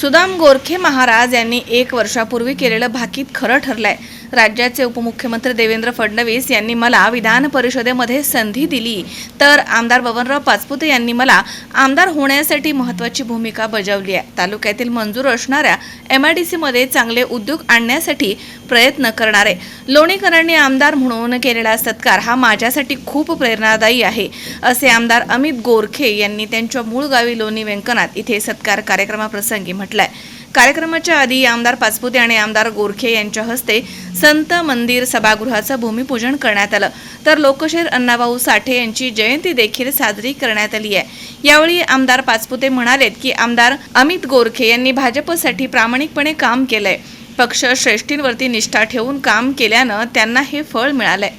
सुदाम गोरखे महाराज यांनी एक वर्षापूर्वी केलेलं भाकीत खरं ठरलंय. राज्याचे उपमुख्यमंत्री देवेंद्र फडणवीस यांनी मला विधान परिषदेमध्ये संधी दिली. तर आमदार बबनराव पाचपुते यांनी मला आमदार होण्यासाठी महत्त्वाची भूमिका बजावली आहे. तालुक्यातील मंजूर असणाऱ्या एम आय डी सीमध्ये चांगले उद्योग आणण्यासाठी प्रयत्न करणारे लोणीकरांनी आमदार म्हणून केलेला सत्कार हा माझ्यासाठी खूप प्रेरणादायी आहे असे आमदार अमित गोरखे यांनी त्यांच्या मूळ गावी लोणी व्यंकनाथ इथे सत्कार कार्यक्रमाप्रसंगी म्हटलंय. कार्यक्रमाच्या आधी आमदार पाचपुते आणि आमदार गोरखे यांच्या हस्ते संत मंदिर सभागृहाचं भूमिपूजन करण्यात आलं. तर लोकशाहीर अण्णाभाऊ साठे यांची जयंती देखील साजरी करण्यात आली आहे. यावेळी आमदार पाचपुते म्हणालेत की आमदार अमित गोरखे यांनी भाजपसाठी प्रामाणिकपणे काम केलंय. पक्ष श्रेष्ठींवरती निष्ठा ठेवून काम केल्यानं त्यांना हे फळ मिळालंय.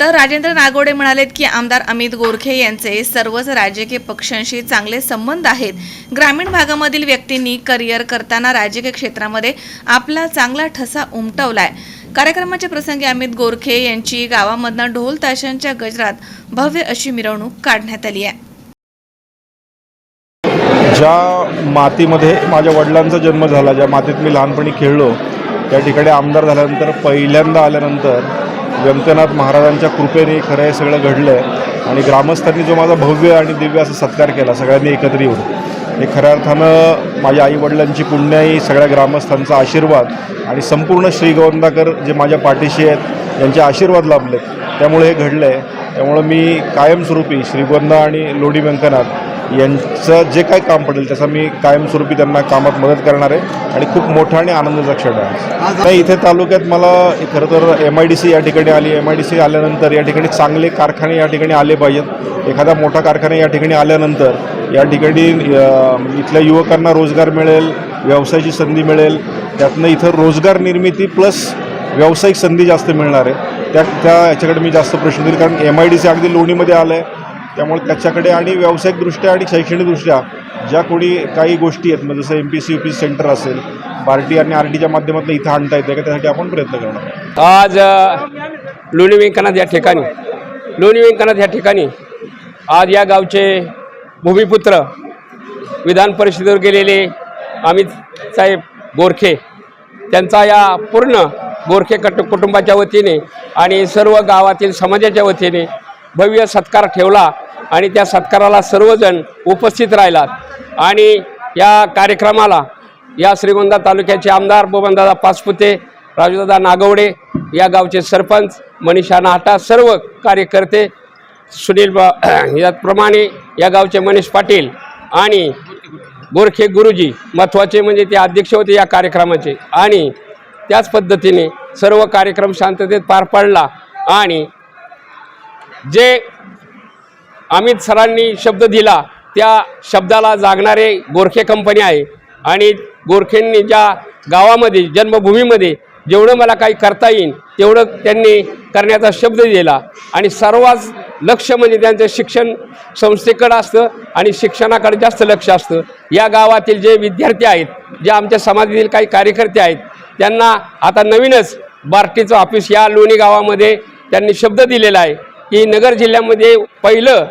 तर राजेंद्र नागोडे म्हणालेत की आमदार अमित गोरखे यांचे सर्वच राजकीय पक्षांशी चांगले संबंध आहेत. ग्रामीण भागामधील व्यक्तींनी करिअर करताना राजकीय क्षेत्रामध्ये आपला चांगला ठसा उमटवलाय. कार्यक्रमाच्या प्रसंगी अमित गोरखे यांची गावामधनं ढोल ताशांच्या गजरात भव्य अशी मिरवणूक काढण्यात आली आहे. ज्या मातीमध्ये माझ्या वडिलांचा जन्म झाला ज्या मातीत मी लहानपणी खेळलो त्या ठिकाणी आमदार झाल्यानंतर पहिल्यांदा आल्यानंतर व्यंकनाथ महाराजांच्या कृपेने खरं हे सगळं घडलं आहे आणि ग्रामस्थांनी जो माझा भव्य आणि दिव्य असा सत्कार केला सगळ्यांनी एकत्र येऊन. हे खऱ्या अर्थानं माझ्या आईवडिलांची पुण्याई सगळ्या ग्रामस्थांचा आशीर्वाद आणि संपूर्ण श्रीगवंदाकर जे माझ्या पाठीशी आहेत यांचे आशीर्वाद लाभले त्यामुळे हे घडलं आहे त्यामुळं मी कायमस्वरूपी श्रीगोंदा आणि लोणी व्यंकनाथ यांचं जे काही काम पडेल त्याचा मी कायमस्वरूपी त्यांना कामात मदत करणार आहे आणि खूप मोठा आणि आनंदाचा क्षण आहे नाही इथे तालुक्यात मला खरं तर एम आय डी सी या ठिकाणी आली एम आय डी सी आल्यानंतर या ठिकाणी चांगले कारखाने या ठिकाणी आले पाहिजेत. एखादा मोठा कारखाना या ठिकाणी आल्यानंतर या ठिकाणी इथल्या युवकांना रोजगार मिळेल व्यवसायाची संधी मिळेल. त्यातनं इथं रोजगार निर्मिती प्लस व्यावसायिक संधी जास्त मिळणार आहे. त्या त्या याच्याकडे मी जास्त प्रश्न देईल कारण एम आय डी सी अगदी लोणीमध्ये आलं आहे त्यामुळे त्याच्याकडे आणि व्यावसायिकदृष्ट्या आणि शैक्षणिकदृष्ट्या ज्या कोणी काही गोष्टी आहेत म्हणजे जसं M P C U P centre असेल बार्टी आणि आर टीच्या माध्यमातून इथं आणता येते का? त्यासाठी आपण प्रयत्न करणार आज लोणी व्यंकनाथ या ठिकाणी लोणी व्यंकनाथ या ठिकाणी आज या गावचे भूमिपुत्र विधान परिषदेवर गेलेले अमित साहेब गोरखे त्यांचा या पूर्ण गोरखे कट कुटुंबाच्या वतीने आणि सर्व गावातील समाजाच्या वतीने भव्य सत्कार ठेवला. आणि त्या सत्काराला सर्वजण उपस्थित राहिलात. आणि या कार्यक्रमाला या श्रीगोंदा तालुक्याचे आमदार बोबनदादा पाचपुते राजूदादा नागवडे या गावचे सरपंच मनीषा नाहटा सर्व कार्यकर्ते सुनील बा याप्रमाणे या गावचे मनीष पाटील आणि गोरखे गुरुजी महत्त्वाचे म्हणजे ते अध्यक्ष होते या कार्यक्रमाचे. आणि त्याच पद्धतीने सर्व कार्यक्रम शांततेत पार पडला आणि जे अमित सरांनी शब्द दिला त्या शब्दाला जागणारे गोरखे कंपनी आहे. आणि गोरखेंनी ज्या गावामध्ये जन्मभूमीमध्ये जेवढं मला काही करता येईल तेवढं त्यांनी करण्याचा शब्द दिला. आणि सर्वात लक्ष म्हणजे त्यांचं शिक्षण संस्थेकडं असतं आणि शिक्षणाकडे जास्त लक्ष असतं. या गावातील जे विद्यार्थी आहेत जे आमच्या समाजातील काही कार्यकर्ते आहेत त्यांना आता नवीनच बार्टीचं ऑफिस या लोणी गावामध्ये त्यांनी शब्द दिलेला आहे. की नगर जिल्ह्यामध्ये पहिलं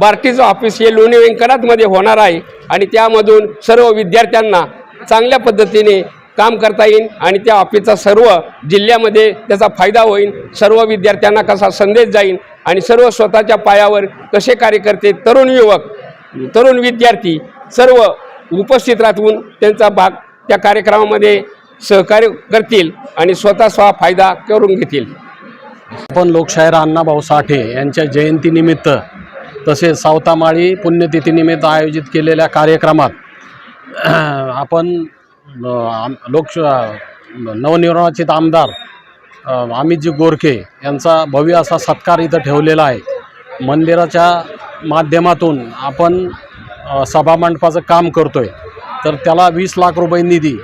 बार्टीचं ऑफिस हे लोणी व्यंकटातमध्ये होणार आहे आणि त्यामधून सर्व विद्यार्थ्यांना चांगल्या पद्धतीने काम करता येईल आणि त्या ऑफिसचा सर्व जिल्ह्यामध्ये त्याचा फायदा होईल. सर्व विद्यार्थ्यांना कसा संदेश जाईल आणि सर्व स्वतःच्या पायावर कसे कार्यकर्ते तरुण युवक तरुण विद्यार्थी सर्व उपस्थित राहून त्यांचा भाग त्या कार्यक्रमामध्ये सहकार्य करतील आणि स्वतः स्व फायदा करून घेतील. आपण लोकशाहीर अण्णाभाऊ साठे यांच्या जयंतीनिमित्त तसेच सावतामाळी पुण्यतिथीनिमित्त आयोजित केलेल्या कार्यक्रमात आपण लोकश आम- नवनिर्वाचित आमदार अमितजी गोरखे यांचा भव्य असा सत्कार इथं ठेवलेला आहे. मंदिराच्या माध्यमातून आपण सभामंडपाचं काम करतो आहे तर त्याला वीस लाख रुपये निधी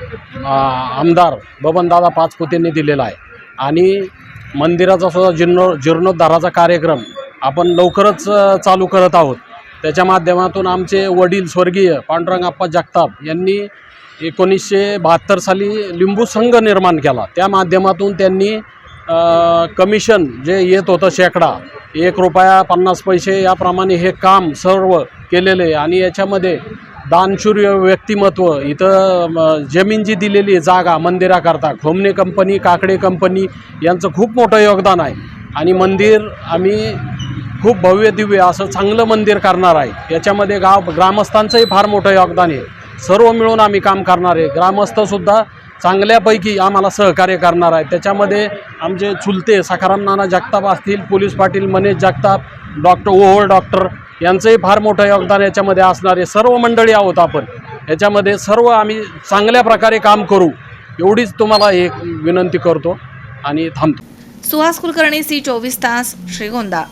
आमदार बबनदादा पाचपुतेंनी दिलेला आहे. आणि मंदिराचा सुद्धा जीर्णो जीर्णोद्धाराचा कार्यक्रम आपण लवकरच चालू करत आहोत. त्याच्या माध्यमातून आमचे वडील स्वर्गीय पांडुरंगाप्पा जगताप यांनी एकोणीसशे बहात्तर साली लिंबू संघ निर्माण केला. त्या माध्यमातून त्यांनी कमिशन जे येत होतं शेकडा एक रुपया पन्नास पैसे याप्रमाणे हे काम सर्व केलेले आहे. आणि याच्यामध्ये दानशूर्य व्यक्तिमत्व. इथं जमीन जी दिलेली आहे जागा मंदिराकरता. खोमणे कंपनी काकडे कंपनी यांचं खूप मोठं योगदान आहे. आणि मंदिर आम्ही खूप भव्य दिव्य असं चांगलं मंदिर करणार आहे. याच्यामध्ये गाव ग्रामस्थांचंही फार मोठं योगदान आहे. सर्व मिळून आम्ही काम करणार आहे. ग्रामस्थसुद्धा चांगल्यापैकी आम्हाला सहकार्य करणार आहे. त्याच्यामध्ये आमचे चुलते सखाराम नाना जगताप असतील police Patil Manesh Jagtap doctor Ohol doctor यांचंही फार मोठं योगदान याच्यामध्ये असणार आहे. सर्व मंडळी आहोत आपण. याच्यामध्ये सर्व आम्ही चांगल्या प्रकारे काम करू एवढीच तुम्हाला एक विनंती करतो आणि थांबतो. सुहास कुलकर्णी सी चोवीस तास श्रीगोंदा.